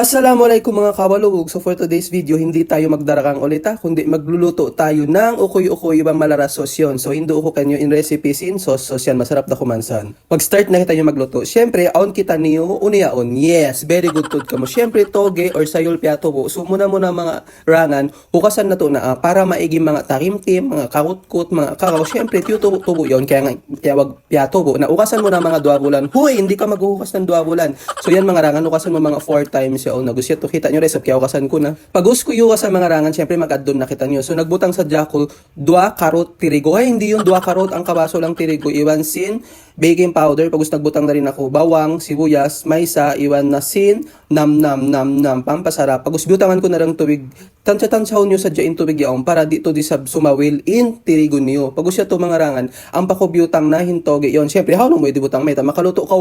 Assalamualaikum mga kabalugog. So for today's video, hindi tayo magdarakang ulit ha, kundi magluluto tayo ng ukoy-ukoy ibang malarasos yun. So hindi uko kanyo in recipes in sauce, so yan, masarap na kumansan. Pag-start na kita yung magluto, syempre, aon kita niyo, uniyaon. Yes, very good food ka mo. Syempre, toge or sayol piato po. So muna muna mga rangan, hukasan na to na ah, para maigi mga tarimtim, mga karutkut, mga kakaw. Syempre, tiyo tubo yun, kaya nga tiyawag piato po. Na ukasan mo na mga dua bulan. Huy, hindi ka maghuhukas ng dua bulan. So yan mga rangan, ukasan mo mga four times siya o nagusya to kita nyo resep kaya ukasan ko na. Pag ko yuwa sa mga rangan syempre mag-add na kita nyo. So nagbutang sa Jackal dua karot tirigo. Ay hindi yung dua karot. Ang kabaso lang tirigo iwan sin baking powder. Pag nagbutang na rin ako bawang sibuyas maysa iwan na sin nam nam nam nam pampasarap. Pag butangan ko na lang tubig tansya tansyahon nyo sa dyan tubig yaong para dito di sab sumawil in tirigo niyo. Pag usya to mga rangan ang pakubutang na hintoge yon. Syempre how no mo ibutang meta makaluto ka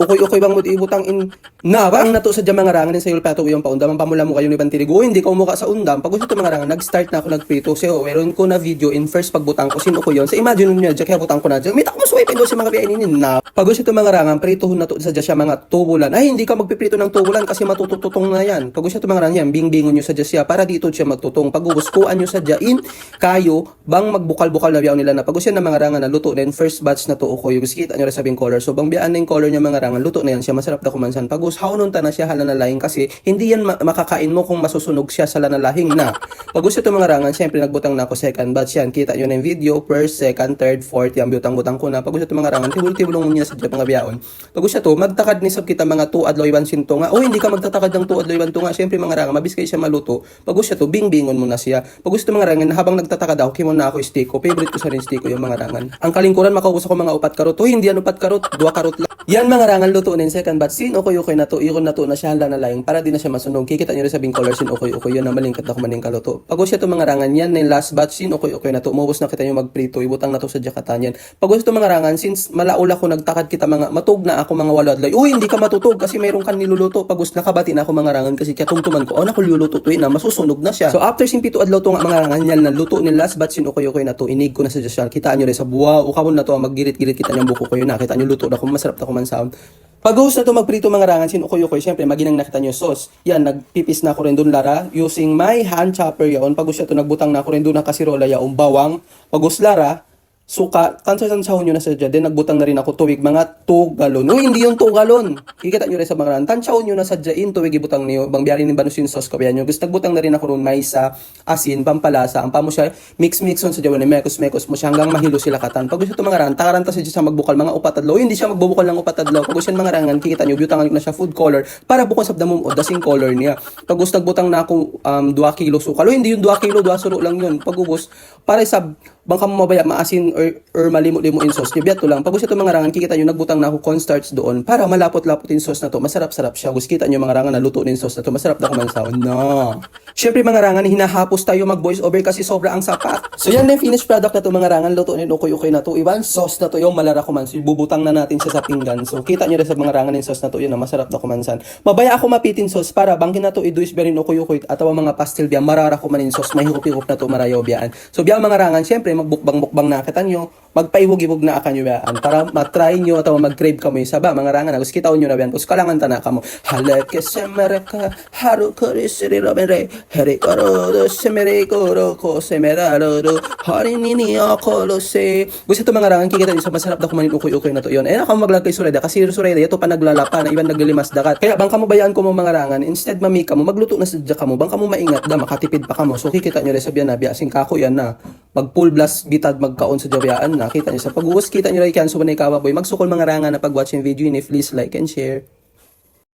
ukoy-ukoy bang mo ibutang in na ba ang nato sa mga rangan sa iyo pato yung paundam pamula mo kayo ni Bantirigo hindi ka umuka sa undam. Pag gusto to mga rangan nag-start na ako nagprito. So meron ko na video in first pagbutang ko. Sino ko yon sa imagine niyo dyan kaya butang ko na dyan. Mita ko swipe do sa mga biyain ni na pag gusto to mga rangan prito na to sa siya mga tubulan. Ay hindi ka magpiprito ng tubulan kasi matutututong na yan pag gusto to mga rangan yan bing-bingon nyo sa dyan siya para dito siya magtutong pag ubuskuan nyo sa dyan kayo bang magbukal-bukal na nila na pag na mga rangan na luto na yun, first batch na to ukoy gusto kita rin sabing color so bang biyaan na yung color niya mga rangan luto na yan siya masarap na kumansan. Pag haunon ta na siya hala na lahing kasi hindi yan ma- makakain mo kung masusunog siya sa lanalahing na. Pag gusto ito mga rangan syempre nagbutang na ako second batch yan. Kita na yung video first second third fourth yan butang-butang ko na. Pag gusto ito mga rangan tibul-tibulong niya sa mga biyaon. Pag gusto to magtakad ni sab kita mga tu adlaw iban sinto nga. Oh hindi ka magtatakad ng tu adlaw iban to nga. Syempre mga rangan mabis kayo siya maluto. Pag gusto to bing-bingon mo na siya. Pag gusto mga rangan habang nagtatakad ako kimon na ako stiko. Favorite ko sa rin stiko yung mga rangan. Ang kalingkuran makaubos ako mga upat karot. Oh hindi yan upat karot dua karot lang yan mga rangan luto na second batch. Sin okay okay na to. Ikon na to na siya hala na laing para di na siya masunog. Kikita nyo rin sabing color sin okay okay yun na malingkat na kumaning kaluto. Pag gusto to mga rangan yan na last batch sin okay okay na to. Umubos na kita yung magprito. Ibutang na to sa jakatan yan. Pag to mga rangan since malaula ko nagtakad kita mga matug na ako mga wala adlay uy hindi ka matutog kasi mayroon kan niluluto. Pag gusto nakabati na ako mga rangan kasi kaya tungtuman ko. Oh naku luluto to na masusunog na siya. So after sin pito adlaw to nga mga rangan yan na luto ni last batch sin okay okay na to. Inig ko na sa Joshua kita nyo rin sa buwa ukawon na to maggirit-girit kita niyang buko ko. Yun nakita nyo luto na kung masarap na kuman sound pag host na to magprito mga rangan, sinukoy-ukoy, syempre, maginang nakita nyo sauce. Yan, nagpipis na ako rin doon, Lara, using my hand chopper yaon. Pag gusto to nagbutang na ako rin doon ng kasirola yaon, bawang. Pag gusto, Lara, suka, tansa-tansahon nyo na sa dyan. Then nagbutang na rin ako tuwig, mga 2 galon. Uy, hindi yung 2 galon. Kikita nyo rin sa mga ran. Tansahon nyo na sa dyan, tuwig ibutang niyo. Bang biyari ni banusin sauce ko nyo. Gusto nagbutang na rin ako ron, may sa asin, pampalasa. Ang pamo siya, mix-mix on sa dyan. Mekos-mekos mo siya hanggang mahilo sila katan. Pag gusto mga ran, takaran ta sa dyan sa magbukal, mga upat adlaw. Uy, hindi siya magbubukal ng upat adlaw. Pag gusto mga rangan, kikita nyo, butangan ko na siya food color para bukod sa damom o dasing color niya. Pag gusto nagbutang na ako um, 2 kilo sukal. Uy, hindi yung 2 kilo, 2 suro lang yun. Pag ubos, para sa bangka mo mabaya maasin or, or malimo-limo in sauce. Nibiyato lang. Pag ito mga rangan, kikita nyo, nagbutang na ako cornstarch doon para malapot-lapot in sauce na to. Masarap-sarap siya. Gusto kita nyo mga rangan na luto in sauce na to. Masarap na kumansaw. No. Siyempre mga rangan, hinahapos tayo mag voice over kasi sobra ang sapat. So yan na yung finished product na to mga rangan. Luto ni ukoy-ukoy na to. Iban sauce na to yung malara kumansan. Bubutang na natin siya sa pinggan. So kita nyo rin sa mga rangan yung sauce na to. Yun na masarap na kumansan. Mabaya ako mapitin sauce para bangkin na to iduis berin ukoy-ukoy at mga pastel biya marara kumanin sauce. May hukop-hukop na to marayo biyaan. So biya mga rangan, siyempre magbukbang-bukbang na kita nyo, magpaiwog-iwog na akan nyo biyaan para matry nyo at mag-crave kamo isa ba mga rangan. Gusto kita nyo na biyaan. Gusto kalangan tana kamo. Halake sa maraka, haru kore siri robere, heri koro se mere koro ko se meraro hari nini ako se. Gusto ito mga rangan, kikita nyo sa masarap na kumanin ukoy-ukoy na to yun. Eh, ako maglagay sureda kasi sureda ito pa naglalapa na iban naglimas dakat. Kaya bang kamo bayaan ko mga rangan, instead mamika mo, magluto na sa kamo, bang kamo maingat da, makatipid pa kamo. So kikita nyo rin sa biyan na, biyasin kako yan na. Pag full blast bitad magkaon sa jawayaan na, kita nyo sa pag-uwas, kita nyo rin yan, so manay kawa boy, magsukol mga rangan na pag-watch yung video, if please like and share.